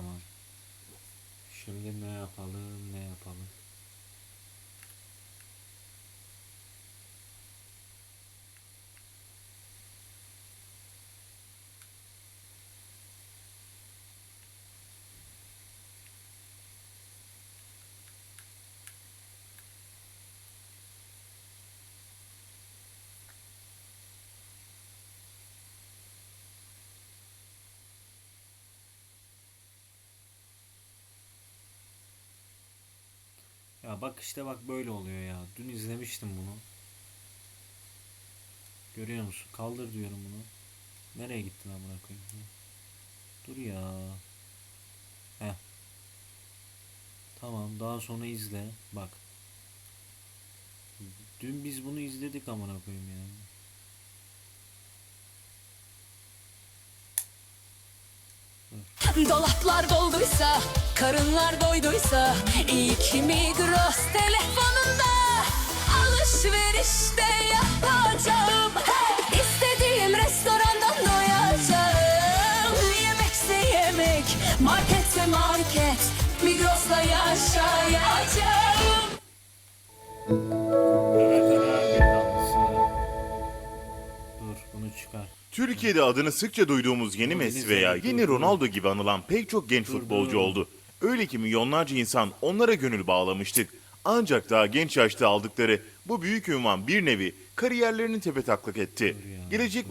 Tamam. Şimdi ne yapalım ne yapalım. Bak işte bak böyle oluyor ya. Dün izlemiştim bunu. Görüyor musun? Kaldır diyorum bunu. Nereye gittin amına koyayım? Hı. Dur ya. Heh. Tamam daha sonra izle. Bak. Dün biz bunu izledik amına koyayım ya. Dolaplar dolduysa, karınlar doyduysa iyi ki Migros telefonunda alışverişte yapacağım. Hey! İstediğim restorandan doyacağım. Yemekse yemek, marketse market, Migros'la yaşayacağım. Türkiye'de adını sıkça duyduğumuz yeni Messi veya yeni Ronaldo gibi anılan pek çok genç futbolcu oldu. Öyle ki milyonlarca insan onlara gönül bağlamıştı. Ancak daha genç yaşta aldıkları bu büyük ünvan bir nevi kariyerlerini tepetaklak etti. Gelecek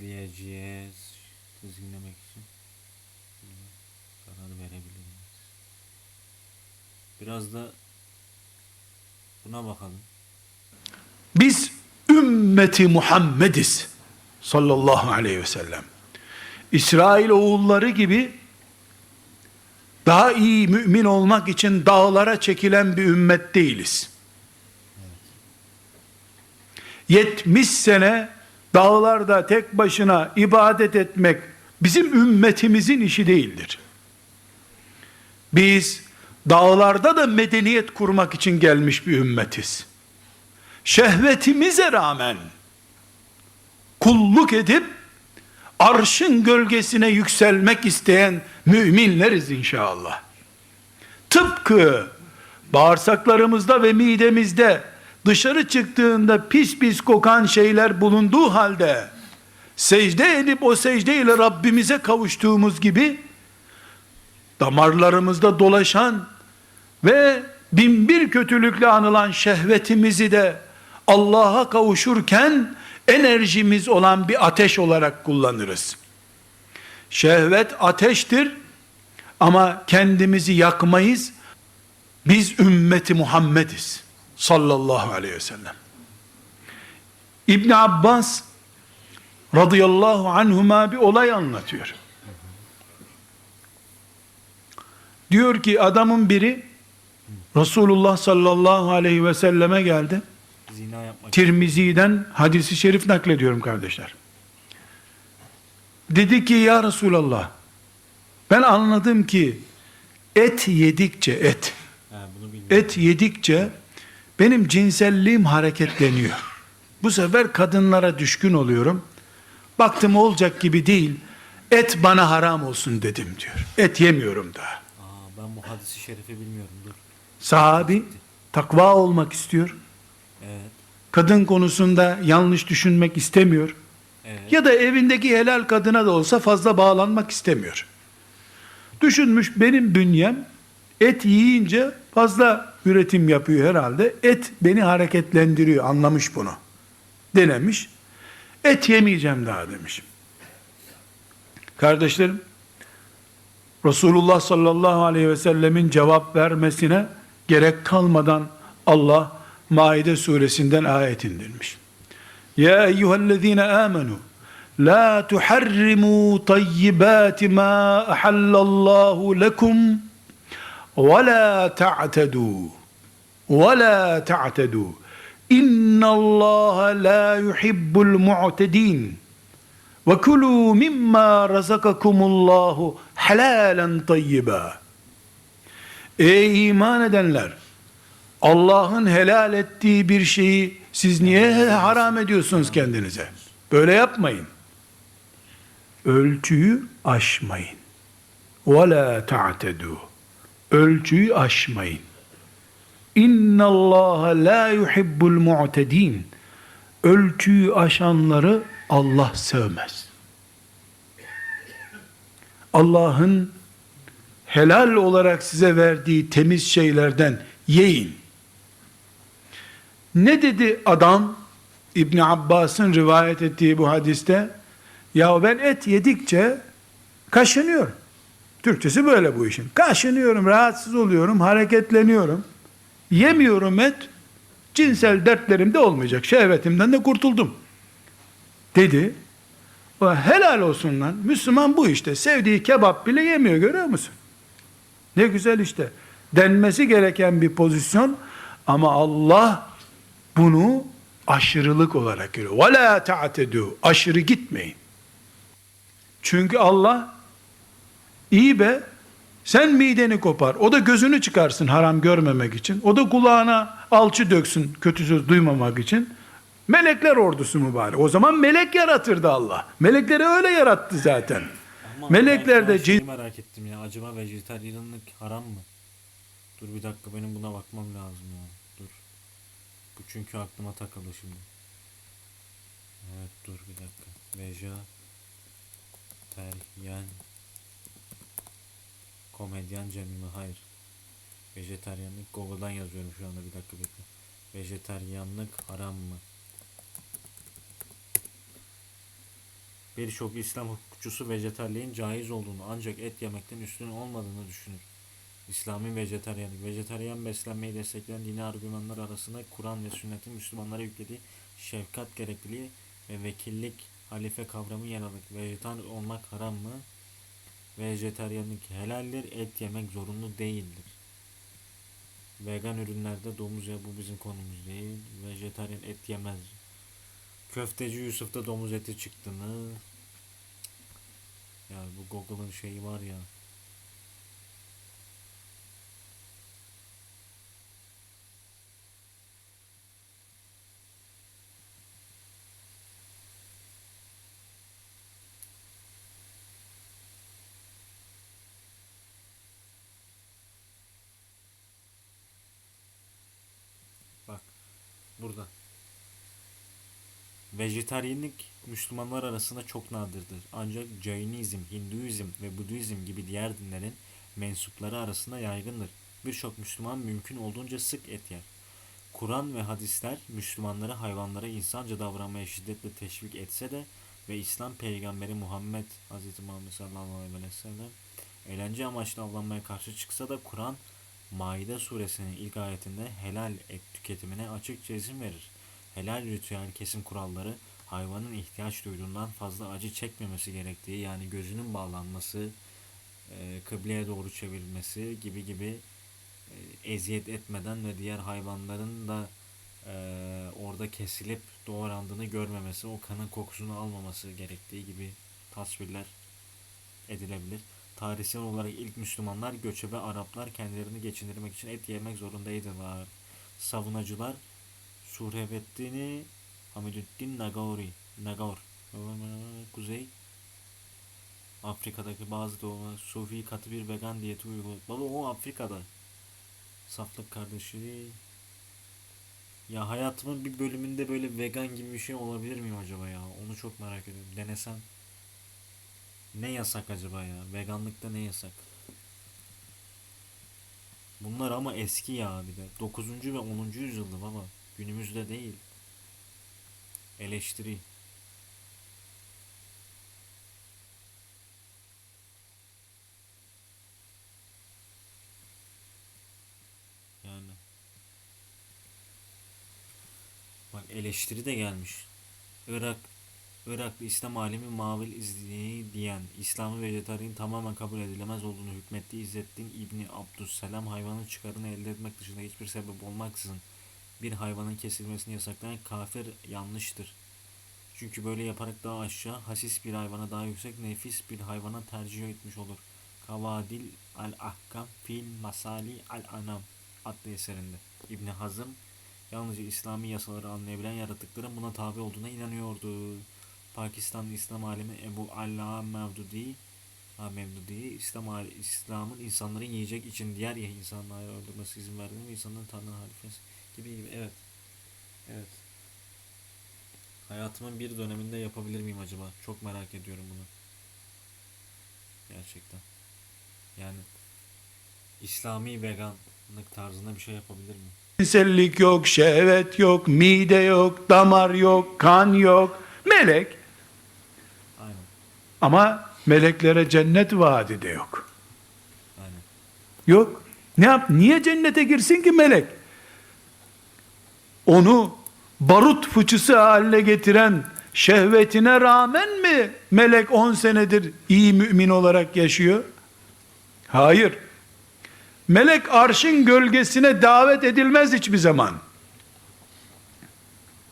izleyeceğiz? Dizginlemek için. Karar verebiliriz. Biraz da buna bakalım. Biz ümmeti Muhammediz sallallahu aleyhi ve sellem. İsrail oğulları gibi daha iyi mümin olmak için dağlara çekilen bir ümmet değiliz. 70 sene dağlarda tek başına ibadet etmek bizim ümmetimizin işi değildir. Biz dağlarda da medeniyet kurmak için gelmiş bir ümmetiz şehvetimize rağmen kulluk edip arşın gölgesine yükselmek isteyen müminleriz inşallah. Tıpkı bağırsaklarımızda ve midemizde dışarı çıktığında pis pis kokan şeyler bulunduğu halde secde edip o secde ile Rabbimize kavuştuğumuz gibi damarlarımızda dolaşan ve bin bir kötülükle anılan şehvetimizi de Allah'a kavuşurken enerjimiz olan bir ateş olarak kullanırız. Şehvet ateştir ama kendimizi yakmayız. Biz ümmeti Muhammediz sallallahu aleyhi ve sellem. İbn Abbas radıyallahu anhuma bir olay anlatıyor. Diyor ki adamın biri Resulullah sallallahu aleyhi ve selleme geldi. Zina yapmak Tirmizi'den hadisi şerif naklediyorum kardeşler. Dedi ki ya Resulallah ben anladım ki et yedikçe et He, et yedikçe benim cinselliğim hareketleniyor. Bu sefer kadınlara düşkün oluyorum. Baktım olacak gibi değil. Et bana haram olsun dedim diyor. Et yemiyorum daha. Aa, ben bu hadisi şerifi bilmiyorum. Dur. Sahabi takva olmak istiyor. Evet. Kadın konusunda yanlış düşünmek istemiyor. Evet. Ya da evindeki helal kadına da olsa fazla bağlanmak istemiyor. Düşünmüş benim bünyem et yiyince fazla üretim yapıyor herhalde. Et beni hareketlendiriyor anlamış bunu. Denemiş. Et yemeyeceğim daha demiş. Kardeşlerim Resulullah sallallahu aleyhi ve sellemin cevap vermesine gerek kalmadan Allah Maide suresinden ayet indirmiş. Ya eyyühellezine amenu la tuharrimu tayyibati ma ahallallahu lekum ta'tedu ve la ta'tedu İnna Allah la yuhibbul mu'tedin. Ve kulu mimma razakakumullahu helalen tayyiba. Ey iman edenler! Allah'ın helal ettiği bir şeyi siz niye haram ediyorsunuz kendinize? Böyle yapmayın. Ölçüyü aşmayın. La ta'tedu. Ölçüyü aşmayın. İnna Allah la yuhibbul mu'tedin. Ölçüyü aşanları Allah sevmez. Allah'ın helal olarak size verdiği temiz şeylerden yiyin. Ne dedi adam? İbn Abbas'ın rivayet ettiği bu hadiste ya ben et yedikçe kaşınıyorum. Türkçesi böyle bu işin. Kaşınıyorum, rahatsız oluyorum, hareketleniyorum. Yemiyorum et. Cinsel dertlerim de olmayacak. Şehvetimden de kurtuldum. Dedi. O helal olsun lan. Müslüman bu işte. Sevdiği kebap bile yemiyor görüyor musun? Ne güzel işte. Denmesi gereken bir pozisyon ama Allah bunu aşırılık olarak görüyor. La ta'tedu. Aşırı gitmeyin. Çünkü Allah iyi be sen mideni kopar. O da gözünü çıkarsın haram görmemek için. O da kulağına alçı döksün kötü söz duymamak için. Melekler ordusu mübarek. O zaman melek yaratırdı Allah. Melekleri öyle yarattı zaten. Ama Melekler de cin... merak ettim ya. Acaba vejetaryenlik haram mı? Dur bir dakika benim buna bakmam lazım ya. Dur. Bu çünkü aklıma takıldı şimdi. Evet dur bir dakika. Veja teryen komedyen Cemil mi? Hayır. Vejetaryenlik Google'dan yazıyorum şu anda bir dakika bekle. Vejetaryenlik haram mı? Birçok İslam hukukçusu vejetarliğin caiz olduğunu ancak et yemekten üstün olmadığını düşünür. İslami vejetaryenlik, vejetaryen beslenmeyi destekleyen dini argümanlar arasında Kur'an ve sünnetin Müslümanlara yüklediği şefkat gerekliliği ve vekillik halife kavramı yer alır. Vejetar olmak haram mı? Vejetaryenlik helaldir, et yemek zorunlu değildir. Vegan ürünlerde domuz ya bu bizim konumuz değil. Vejetaryen et yemez. Köfteci Yusuf'ta domuz eti çıktı mı? Ya bu Google'ın şeyi var ya. Bak burada. Vejetaryenlik Müslümanlar arasında çok nadirdir. Ancak Jainizm, Hinduizm ve Budizm gibi diğer dinlerin mensupları arasında yaygındır. Birçok Müslüman mümkün olduğunca sık et yer. Kur'an ve hadisler Müslümanları hayvanlara insanca davranmaya şiddetle teşvik etse de ve İslam peygamberi Muhammed Hz. Muhammed sallallahu aleyhi ve sellem eğlence amaçlı avlanmaya karşı çıksa da Kur'an Maide suresinin ilk ayetinde helal et tüketimine açıkça izin verir. Helal ritüel kesim kuralları hayvanın ihtiyaç duyduğundan fazla acı çekmemesi gerektiği yani gözünün bağlanması, e, kıbleye doğru çevirmesi gibi gibi e, eziyet etmeden ve diğer hayvanların da e, orada kesilip doğrandığını görmemesi, o kanın kokusunu almaması gerektiği gibi tasvirler edilebilir. Tarihsel olarak ilk Müslümanlar göçebe Araplar kendilerini geçindirmek için et yemek zorundaydılar. Savunucular Surhebeddin'i Hamidüddin Nagauri Nagaur Kuzey Afrika'daki bazı doğma Sufi katı bir vegan diyeti uyguladı. Baba o Afrika'da. Saflık kardeşi. Ya hayatımın bir bölümünde böyle vegan gibi bir şey olabilir miyim acaba ya? Onu çok merak ediyorum. Denesem. Ne yasak acaba ya? Veganlıkta ne yasak? Bunlar ama eski ya bir de. 9. ve 10. yüzyılda baba. Günümüzde değil. Eleştiri. Yani. Bak eleştiri de gelmiş. Irak Iraklı İslam alimi Mavil İzni'yi diyen İslam'ı vejetaryen tamamen kabul edilemez olduğunu hükmettiği İzzettin İbni Abdüsselam hayvanın çıkarını elde etmek dışında hiçbir sebep olmaksızın bir hayvanın kesilmesini yasaklayan kafir yanlıştır. Çünkü böyle yaparak daha aşağı, hasis bir hayvana daha yüksek, nefis bir hayvana tercih etmiş olur. Kavadil al-Ahkam fil Masali al-Anam adlı eserinde. İbn Hazım yalnızca İslami yasaları anlayabilen yaratıkların buna tabi olduğuna inanıyordu. Pakistanlı İslam alimi Ebu Alla Mevdudi Ha Mevdudi İslam İslam'ın insanların yiyecek için diğer insanları öldürmesi izin verdiğini ve insanların Tanrı halifesi gibi gibi evet. Evet. Hayatımın bir döneminde yapabilir miyim acaba? Çok merak ediyorum bunu. Gerçekten. Yani İslami veganlık tarzında bir şey yapabilir miyim? Cinsellik yok, şehvet yok, mide yok, damar yok, kan yok. Melek. Ama meleklere cennet vaadi de yok. Yok. Ne yap? Niye cennete girsin ki melek? Onu barut fıçısı haline getiren şehvetine rağmen mi melek 10 senedir iyi mümin olarak yaşıyor? Hayır. Melek arşın gölgesine davet edilmez hiçbir zaman.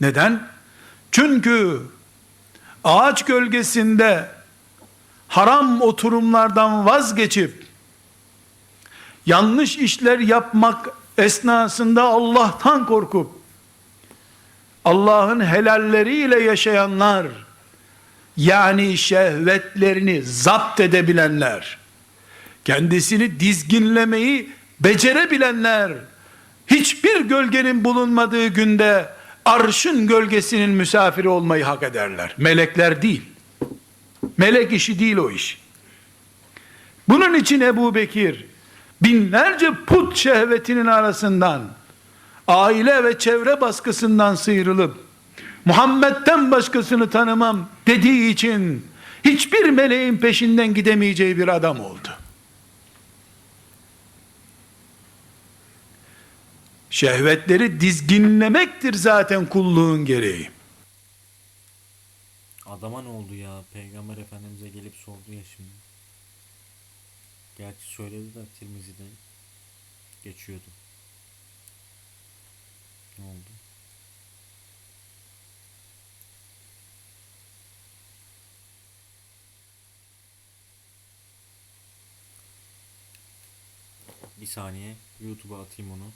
Neden? Çünkü ağaç gölgesinde haram oturumlardan vazgeçip yanlış işler yapmak esnasında Allah'tan korkup Allah'ın helalleriyle yaşayanlar yani şehvetlerini zapt edebilenler kendisini dizginlemeyi becerebilenler hiçbir gölgenin bulunmadığı günde arşın gölgesinin misafiri olmayı hak ederler. Melekler değil. Melek işi değil o iş. Bunun için Ebu Bekir binlerce put şehvetinin arasından aile ve çevre baskısından sıyrılıp Muhammed'den başkasını tanımam dediği için hiçbir meleğin peşinden gidemeyeceği bir adam oldu. Şehvetleri dizginlemektir zaten kulluğun gereği. Adama ne oldu ya? Peygamber Efendimiz'e gelip sordu ya şimdi. Gerçi söyledi de Tirmizi'de geçiyordu. Ne oldu? Bir saniye YouTube'a atayım onu.